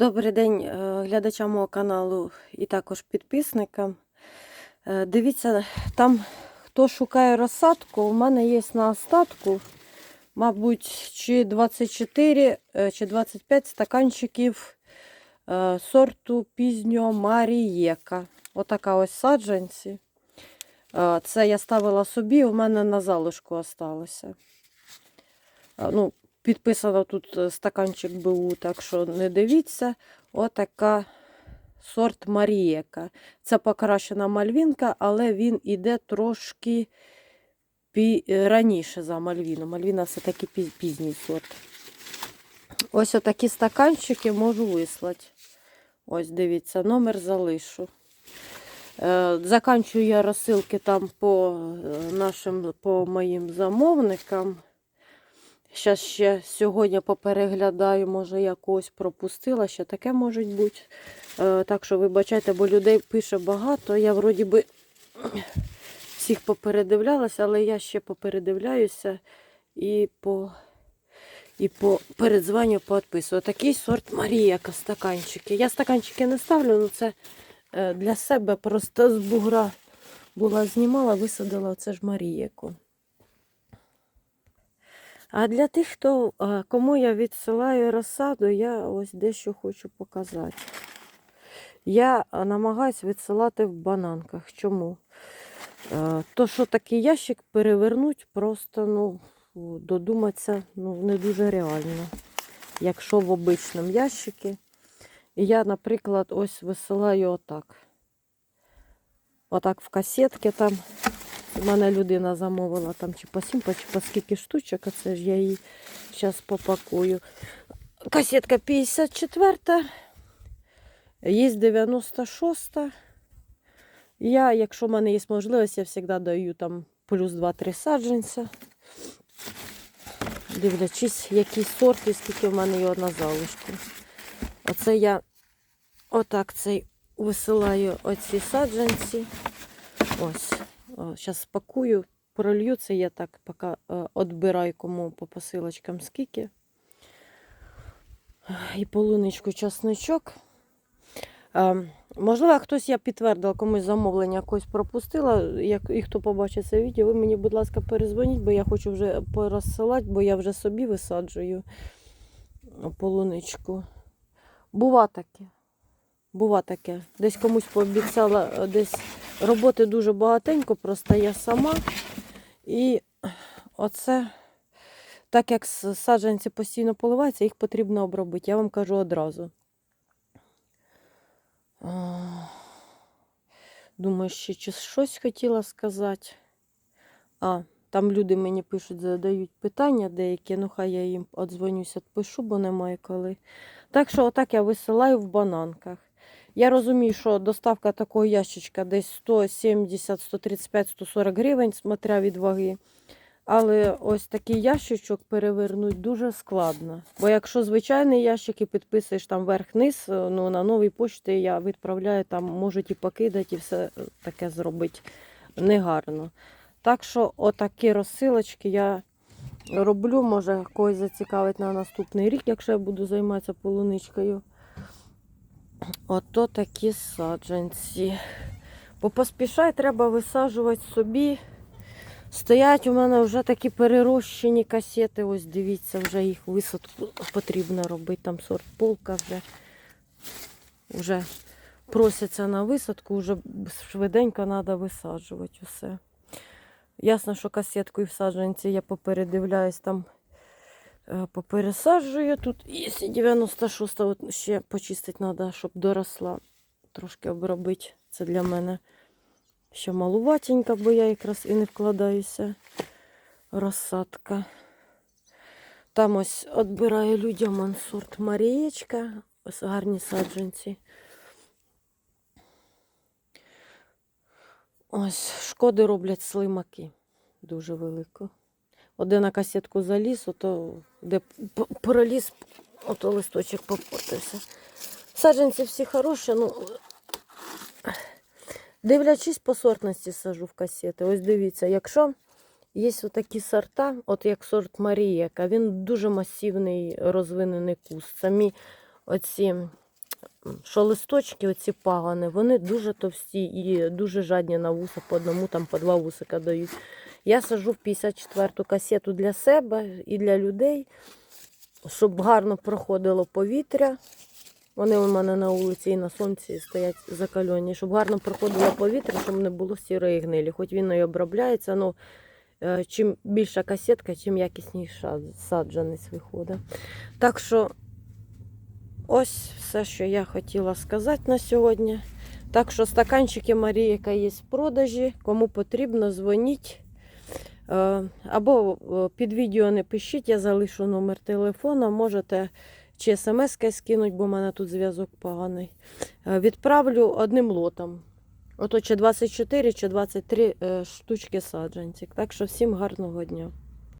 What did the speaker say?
Добрий день е, глядачам мого каналу і також підписникам. Е, Дивіться, там хто шукає розсадку, у мене є на остатку, мабуть, чи 24 е, чи 25 стаканчиків сорту пізньо Марієка. Отака ось саджанці. Це я ставила собі, у мене на залишку осталося. Ну, підписано тут е, стаканчик БУ, так що не дивіться. Отака сорт Марієка. Це покращена мальвінка, але він іде трошки пі... е, раніше за мальвіну. Мальвіна все-таки пізній сорт. Ось отакі стаканчики можу вислати. Ось дивіться, номер залишу. Е, Заканчую я розсилки там по нашим, по моїм замовникам. Щас ще сьогодні попереглядаю, може я когось пропустила, ще таке може бути. Е, так що вибачайте, бо людей пише багато. Я вроді би всіх попередивлялася, але я ще попередивляюся і по і по передзвоню поотписую. Такий сорт Маріяка стаканчики. Я стаканчики не ставлю, але це е, для себе просто з бугра була знімала, висадила оце ж Маріяку. А для тих, хто, кому я відсилаю розсаду, я ось дещо хочу показати. Я намагаюсь відсилати в бананках. Чому? То, що такий ящик перевернуть, просто ну, додуматися ну, не дуже реально. Якщо в обичному ящикі. І я, наприклад, ось висилаю отак. Отак в касетки там. У мене людина замовила там чи по 7, чи по скільки штучок, а це ж я її зараз попакую. Касетка 54, є 96. Я, якщо в мене є можливість, я завжди даю там плюс 2-3 саджанця. Дивлячись, який сорт і скільки в мене його на залишку. Оце я отак цей висилаю оці саджанці. Ось. Зараз спакую, пролью це я так поки е, відбираю кому по посилочкам скільки. І полуничку часничок. Е, Можливо, хтось я підтвердила, комусь замовлення якось пропустила. Як, і хто побачить це відео, ви мені, будь ласка, перезвоніть, бо я хочу вже порозсилати, бо я вже собі висаджую полуничку. Бува таке. Бува таке. Десь комусь пообіцяла, е, десь роботи дуже багатенько, просто я сама. І оце, так як саджанці постійно поливаються, їх потрібно обробити. Я вам кажу одразу. Думаю, ще щось хотіла сказати. А, там люди мені пишуть, задають питання деякі, ну хай я їм одзвонюсь, відпишу, бо немає коли. Так що отак я висилаю в бананках. Я розумію, що доставка такого ящичка десь 170, 135, 140 гривень, смотря від ваги. Але ось такий ящичок перевернути дуже складно. Бо якщо звичайний ящик і підписуєш там верх-низ, ну на новій пошті я відправляю, там можуть і покидати, і все таке зробити негарно. Так що отакі розсилочки я роблю, може когось зацікавить на наступний рік, якщо я буду займатися полуничкою. Ото такі саджанці. Бо поспішай, треба висаджувати собі. Стоять у мене вже такі перерощені касети. Ось дивіться, вже їх висадку потрібно робити. Там сорт полка вже, вже просяться на висадку, вже швиденько треба висаджувати усе. Ясно, що касетку і в саджанці я попередивляюсь там. Е, Попересаджую тут. Є 96 от ще почистити треба, щоб доросла. Трошки обробити. Це для мене ще малуватенька, бо я якраз і не вкладаюся. Розсадка. Там ось відбираю людям он сорт Марієчка. Ось гарні саджанці. Ось шкоди роблять слимаки. Дуже велико. Один на касетку заліз, ото де проліз, ото листочок попортився. Саджанці всі хороші, ну дивлячись по сортності сажу в касети. Ось дивіться, якщо є такі сорта, от як сорт Маріяка, він дуже масивний розвинений куст. Самі оці що листочки, оці пагани, вони дуже товсті і дуже жадні на вуса, по одному там по два вусика дають. Я сажу в 54-ту касету для себе і для людей, щоб гарно проходило повітря. Вони у мене на вулиці і на сонці стоять закальоні, щоб гарно проходило повітря, щоб не було сірої гнилі. Хоч він і обробляється, але чим більша касетка, тим якісніша саджанець виходить. Так що ось все, що я хотіла сказати на сьогодні. Так що стаканчики Маріяка є в продажі. Кому потрібно, дзвоніть. Е, Або е, під відео не пишіть, я залишу номер телефона. Можете чи смс скинуть, бо в мене тут зв'язок поганий. Е, Відправлю одним лотом. Ото чи 24, чи 23 е, штучки саджанців. Так що всім гарного дня.